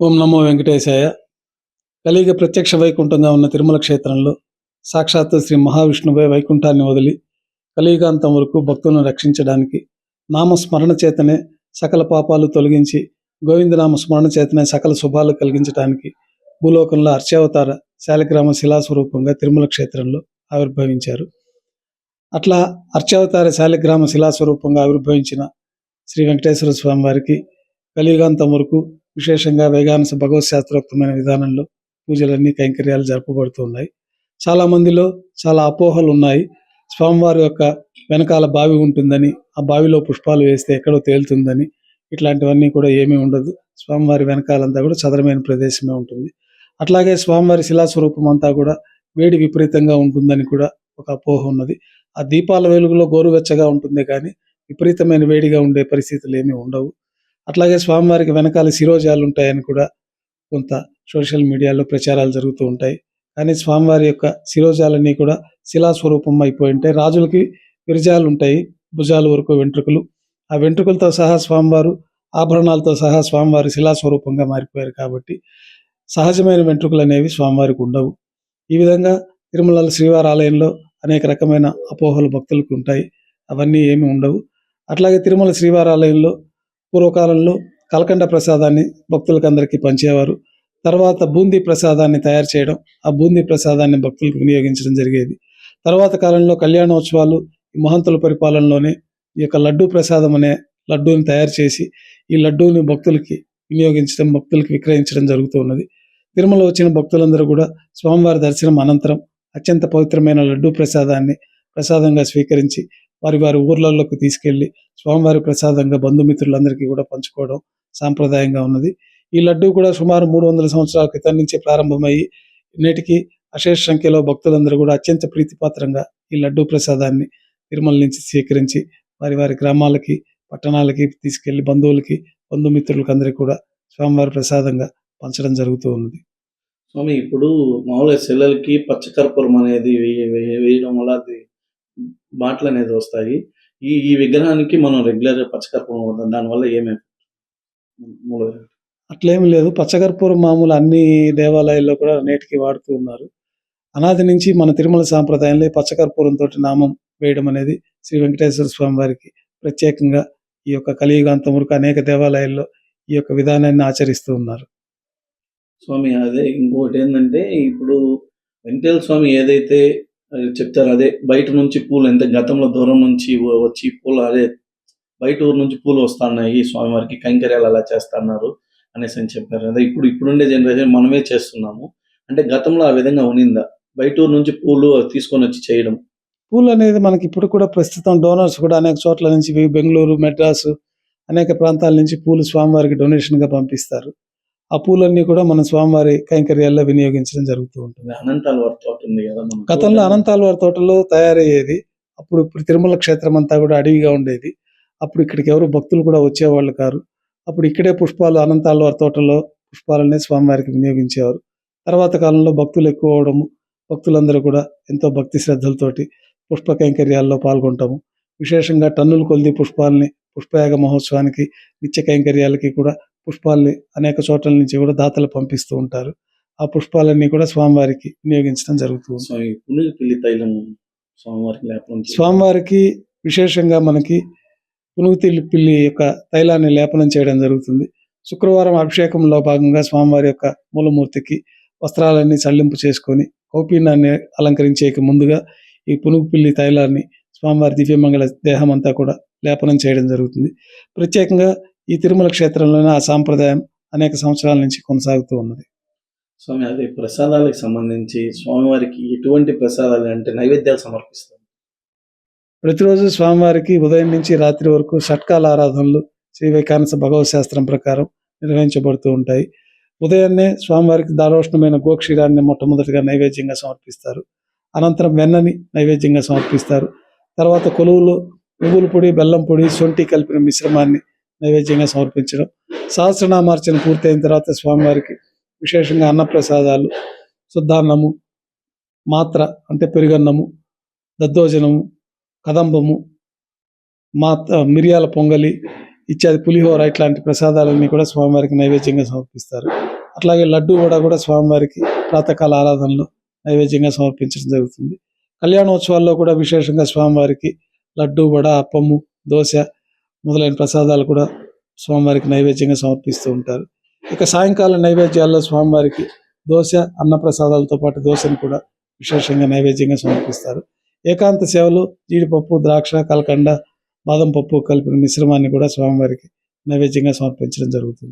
ఓం నమో వెంకటేశాయ. కలిగ ప్రత్యక్ష వైకుంఠంగా ఉన్న తిరుమల క్షేత్రంలో సాక్షాత్తు శ్రీ మహావిష్ణువే వైకుంఠాన్ని వదిలి కలియుగాంతం వరకు భక్తులను రక్షించడానికి నామస్మరణ చేతనే సకల పాపాలు తొలగించి గోవిందనామ స్మరణ చేతనే సకల శుభాలు కలిగించడానికి భూలోకంలో అర్చావతార శాలిగ్రామ శిలాస్వరూపంగా తిరుమల క్షేత్రంలో ఆవిర్భవించారు. అట్లా అర్చావతార శాలిగ్రామ శిలాస్వరూపంగా ఆవిర్భవించిన శ్రీ వెంకటేశ్వర స్వామి వారికి కలియుగాంతం వరకు విశేషంగా వేగానస భగవత్ శాస్త్రోక్తమైన విధానంలో పూజలన్నీ కైంకర్యాలు జరపబడుతున్నాయి. చాలా మందిలో చాలా అపోహలు ఉన్నాయి. స్వామివారి యొక్క వెనకాల బావి ఉంటుందని ఆ బావిలో పుష్పాలు వేస్తే ఎక్కడో తేలుతుందని ఇట్లాంటివన్నీ కూడా ఏమీ ఉండదు. స్వామివారి వెనకాలంతా కూడా చదరమైన ప్రదేశమే ఉంటుంది. అట్లాగే స్వామివారి శిలాస్వరూపం అంతా కూడా వేడి విపరీతంగా ఉంటుందని కూడా ఒక అపోహ ఉన్నది. ఆ దీపాల వెలుగులో గోరువెచ్చగా ఉంటుంది కానీ విపరీతమైన వేడిగా ఉండే పరిస్థితులు ఏమీ ఉండవు. అట్లాగే స్వామివారికి వెనకాల శిరోజాలు ఉంటాయని కూడా కొంత సోషల్ మీడియాలో ప్రచారాలు జరుగుతూ ఉంటాయి. కానీ స్వామివారి యొక్క శిరోజాలన్నీ కూడా శిలాస్వరూపం అయిపోయి ఉంటాయి. రాజులకి విరజాలు ఉంటాయి భుజాల వరకు వెంట్రుకలు. ఆ వెంట్రుకలతో సహా స్వామివారు ఆభరణాలతో సహా స్వామివారి శిలాస్వరూపంగా మారిపోయారు కాబట్టి సహజమైన వెంట్రుకలు అనేవి స్వామివారికి ఉండవు. ఈ విధంగా తిరుమల శ్రీవారి ఆలయంలో అనేక రకమైన అపోహలు భక్తులకు ఉంటాయి. అవన్నీ ఏమి ఉండవు. అట్లాగే తిరుమల శ్రీవారి ఆలయంలో పూర్వకాలంలో కలకండ ప్రసాదాన్ని భక్తులకు అందరికీ పంచేవారు. తర్వాత బూందీ ప్రసాదాన్ని తయారు చేయడం ఆ బూందీ ప్రసాదాన్ని భక్తులకు వినియోగించడం జరిగేది. తర్వాత కాలంలో కళ్యాణోత్సవాలు ఈ మహంతుల పరిపాలనలోనే ఈ యొక్క లడ్డూ ప్రసాదం అనే లడ్డూని తయారు చేసి ఈ లడ్డూని భక్తులకి వినియోగించడం భక్తులకి విక్రయించడం జరుగుతూ ఉన్నది. తిరుమల వచ్చిన భక్తులందరూ కూడా స్వామివారి దర్శనం అనంతరం అత్యంత పవిత్రమైన లడ్డూ ప్రసాదాన్ని ప్రసాదంగా స్వీకరించి వారి వారి ఊర్లలోకి తీసుకెళ్ళి స్వామివారి ప్రసాదంగా బంధుమిత్రులందరికీ కూడా పంచుకోవడం సాంప్రదాయంగా ఉన్నది. ఈ లడ్డు కూడా సుమారు మూడు వందల సంవత్సరాల క్రితం నుంచి ప్రారంభమయ్యి నేటికి అశేష సంఖ్యలో భక్తులందరూ కూడా అత్యంత ప్రీతిపాత్రంగా ఈ లడ్డు ప్రసాదాన్ని తిరుమల నుంచి స్వీకరించి వారి వారి గ్రామాలకి పట్టణాలకి తీసుకెళ్ళి బంధువులకి బంధుమిత్రులకి అందరికీ కూడా స్వామివారి ప్రసాదంగా పంచడం జరుగుతూ ఉన్నది. స్వామి ఇప్పుడు మామూలుగా సెల్లలకి పచ్చకర్పూరం అనేది వేయ- వేయ- వేయడం వల్ల అది మాటలు అనేది వస్తాయి. ఈ ఈ విగ్రహానికి మనం రెగ్యులర్ పచ్చకర్పూరం దానివల్ల ఏమే మూల- అట్లేమి లేదు. పచ్చకర్పూరం మామూలు అన్ని దేవాలయాల్లో కూడా నేటికి వాడుతూ ఉన్నారు. అనాది నుంచి మన తిరుమల సాంప్రదాయంలో పచ్చకర్పూరంతో నామం వేయడం అనేది శ్రీ వెంకటేశ్వర స్వామి వారికి ప్రత్యేకంగా ఈ యొక్క కలియుగాంతం వరకు అనేక దేవాలయాల్లో ఈ యొక్క విధానాన్ని ఆచరిస్తూ ఉన్నారు. స్వామి అదే ఇంకొకటి ఏంటంటే ఇప్పుడు వెంకటేశ్వర స్వామి ఏదైతే చెప్తారు అదే బయట నుంచి పూలు ఎంత గతంలో దూరం నుంచి వచ్చి పూలు అదే బయట ఊరు నుంచి పూలు వస్తున్నాయి స్వామివారికి కైంకర్యాలు అలా చేస్తున్నారు అనేసి అని చెప్పారు. అదే ఇప్పుడు ఇప్పుడుండే జనరేషన్ మనమే చేస్తున్నాము. అంటే గతంలో ఆ విధంగా ఉనిందా? బయట ఊరు నుంచి పూలు తీసుకొని వచ్చి చేయడం. పూలు అనేది మనకి ఇప్పుడు కూడా ప్రస్తుతం డోనర్స్ కూడా అనేక చోట్ల నుంచి బెంగళూరు మెడ్రాసు అనేక ప్రాంతాల నుంచి పూలు స్వామివారికి డొనేషన్గా పంపిస్తారు. ఆ పూలన్నీ కూడా మన స్వామివారి కైంకర్యాల్లో వినియోగించడం జరుగుతూ ఉంటుంది. అది అనంతాల వారి తోట ఉంది కదా గతంలో అనంతాలవారి తోటలో తయారయ్యేది అప్పుడు ఇప్పుడు తిరుమల క్షేత్రం అంతా కూడా అడవిగా ఉండేది. అప్పుడు ఇక్కడికి ఎవరు భక్తులు కూడా వచ్చేవాళ్ళు కారు. అప్పుడు ఇక్కడే పుష్పాలు అనంతాలవారి తోటలో పుష్పాలనే స్వామివారికి వినియోగించేవారు. తర్వాత కాలంలో భక్తులు ఎక్కువ అవడము భక్తులందరూ కూడా ఎంతో భక్తి శ్రద్ధలతోటి పుష్ప కైంకర్యాల్లో పాల్గొంటాము. విశేషంగా టన్నుల కొద్ది పుష్పాలని పుష్పయాగ మహోత్సవానికి నిత్య కైంకర్యాలకి కూడా పుష్పాల్ని అనేక చోట్ల నుంచి కూడా దాతలు పంపిస్తూ ఉంటారు. ఆ పుష్పాలన్నీ కూడా స్వామివారికి వినియోగించడం జరుగుతుంది తైలం స్వామివారికి స్వామివారికి విశేషంగా మనకి పునుగుతిల్లి పిల్లి యొక్క తైలాన్ని లేపనం చేయడం జరుగుతుంది. శుక్రవారం అభిషేకంలో భాగంగా స్వామివారి యొక్క మూలమూర్తికి వస్త్రాలన్నీ చల్లింపు చేసుకొని కౌపీనాన్ని అలంకరించేకి ముందుగా ఈ పునుగు పిల్లి తైలాన్ని స్వామివారి దివ్యమంగళ దేహం అంతా కూడా లేపనం చేయడం జరుగుతుంది. ప్రత్యేకంగా ఈ తిరుమల క్షేత్రంలోనే ఆ సాంప్రదాయం అనేక సంవత్సరాల నుంచి కొనసాగుతూ ఉన్నది. స్వామి అదే ప్రసాదాలకు సంబంధించి స్వామివారికి ఎటువంటి ప్రసాదాలు అంటే నైవేద్యాలు సమర్పిస్తారు? ప్రతిరోజు స్వామివారికి ఉదయం నుంచి రాత్రి వరకు షట్కాల ఆరాధనలు శ్రీ వైకానస భగవత్ శాస్త్రం ప్రకారం నిర్వహించబడుతూ ఉంటాయి. ఉదయాన్నే స్వామివారికి దారోష్ణమైన గోక్షీరాన్ని మొట్టమొదటిగా నైవేద్యంగా సమర్పిస్తారు. అనంతరం వెన్నని నైవేద్యంగా సమర్పిస్తారు. తర్వాత కొలువులో నువ్వుల పొడి బెల్లం పొడి సొంటి కలిపిన మిశ్రమాన్ని నైవేద్యంగా సమర్పించడం. సహస్రనామార్చన పూర్తయిన తర్వాత స్వామివారికి విశేషంగా అన్నప్రసాదాలు శుద్ధాన్నము మాత్ర అంటే పెరుగన్నము దద్దోజనము కదంబము మాత మిరియాల పొంగలి ఇత్యాది పులిహోర ఇట్లాంటి ప్రసాదాలన్నీ కూడా స్వామివారికి నైవేద్యంగా సమర్పిస్తారు. అట్లాగే లడ్డు వడ కూడా స్వామివారికి ప్రాతకాల ఆరాధనలో నైవేద్యంగా సమర్పించడం జరుగుతుంది. కళ్యాణోత్సవాల్లో కూడా విశేషంగా స్వామివారికి లడ్డు వడ అప్పము దోశ మొదలైన ప్రసాదాలు కూడా స్వామివారికి నైవేద్యంగా సమర్పిస్తూ ఉంటారు. ఇక సాయంకాలం నైవేద్యాల్లో స్వామివారికి దోశ అన్న ప్రసాదాలతో పాటు దోశను కూడా విశేషంగా నైవేద్యంగా సమర్పిస్తారు. ఏకాంత సేవలు జీడిపప్పు ద్రాక్ష కలకండ బాదం పప్పు కలిపిన మిశ్రమాన్ని కూడా స్వామివారికి నైవేద్యంగా సమర్పించడం జరుగుతుంది.